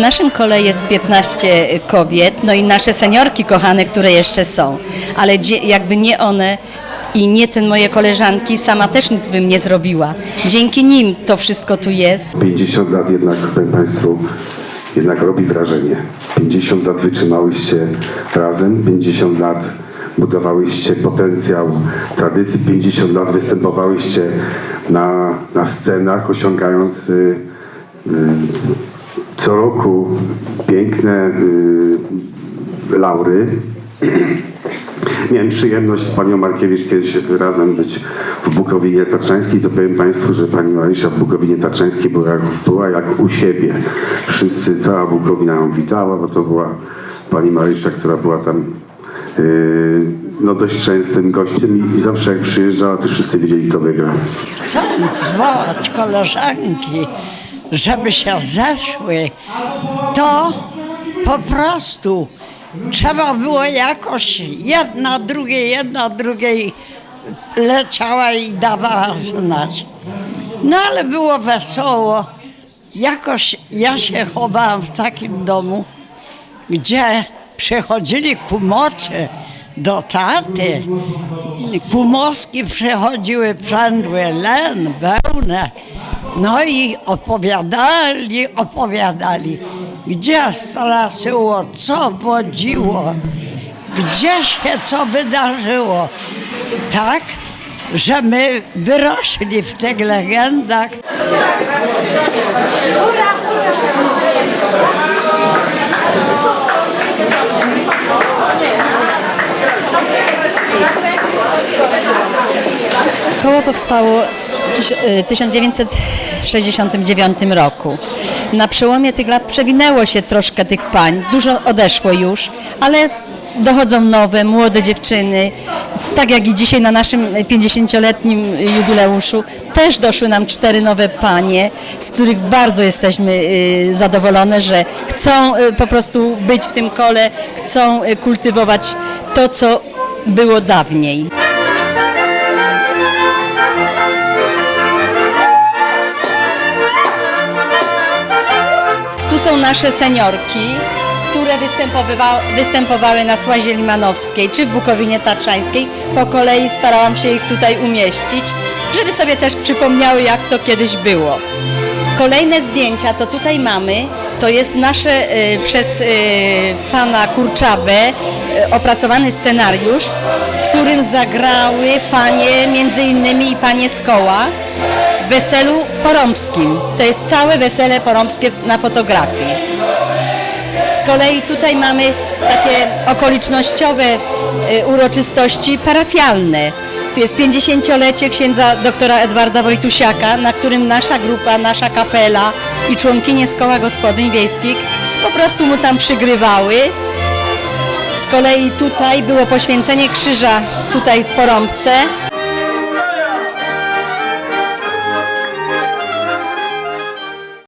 naszym kole jest 15 kobiet, no i nasze seniorki kochane, które jeszcze są, ale jakby nie one i nie ten moje koleżanki, sama też nic bym nie zrobiła. Dzięki nim to wszystko tu jest. 50 lat jednak, powiem Państwu, jednak robi wrażenie. 50 lat wytrzymałyście razem, 50 lat budowałyście potencjał tradycji, 50 lat występowałyście na, na scenach, osiągając y, y, co roku piękne y, laury. Miałem przyjemność z panią Markiewicz kiedyś razem być w Bukowinie Tatrzańskiej. To powiem państwu, że pani Marysia w Bukowinie Tatrzańskiej była była jak u siebie. Wszyscy, cała Bukowina ją witała, bo to była pani Marysia, która była tam yy, no dość częstym gościem i, i zawsze jak przyjeżdżała, to wszyscy wiedzieli, kto wygra. chcąc zwołać koleżanki, żeby się zeszły, to po prostu trzeba było jakoś jedna drugiej, jedna drugiej leciała i dawała znać. No ale było wesoło. Jakoś ja się chowałam w takim domu, gdzie przychodzili kumocze do taty. Kumoski przychodziły, przędły len, wełnę. No i opowiadali, opowiadali, gdzie straszyło, co wodziło, gdzie się co wydarzyło. Tak, że my wyrośli w tych legendach. Koło powstało 1969 roku. Na przełomie tych lat przewinęło się troszkę tych pań, dużo odeszło już, ale dochodzą nowe, młode dziewczyny. Tak jak i dzisiaj na naszym 50-letnim jubileuszu też doszły nam cztery nowe panie, z których bardzo jesteśmy y, zadowolone, że chcą y, po prostu być w tym kole, chcą y, kultywować to, co było dawniej. Są nasze seniorki, które występowywa- występowały na Słazie Limanowskiej czy w Bukowinie Tatrzańskiej. Po kolei starałam się ich tutaj umieścić, żeby sobie też przypomniały, jak to kiedyś było. Kolejne zdjęcia, co tutaj mamy, to jest nasze y, przez y, pana Kurczabę y, opracowany scenariusz, w którym zagrały panie, między innymi i panie z koła, weselu porąbskim. To jest całe wesele porąbskie na fotografii. Z kolei tutaj mamy takie okolicznościowe y, uroczystości parafialne. Tu jest 50-lecie księdza doktora Edwarda Wojtusiaka, na którym nasza grupa, nasza kapela i członkinie z koła gospodyń wiejskich po prostu mu tam przygrywały. Z kolei tutaj było poświęcenie krzyża tutaj w Porąbce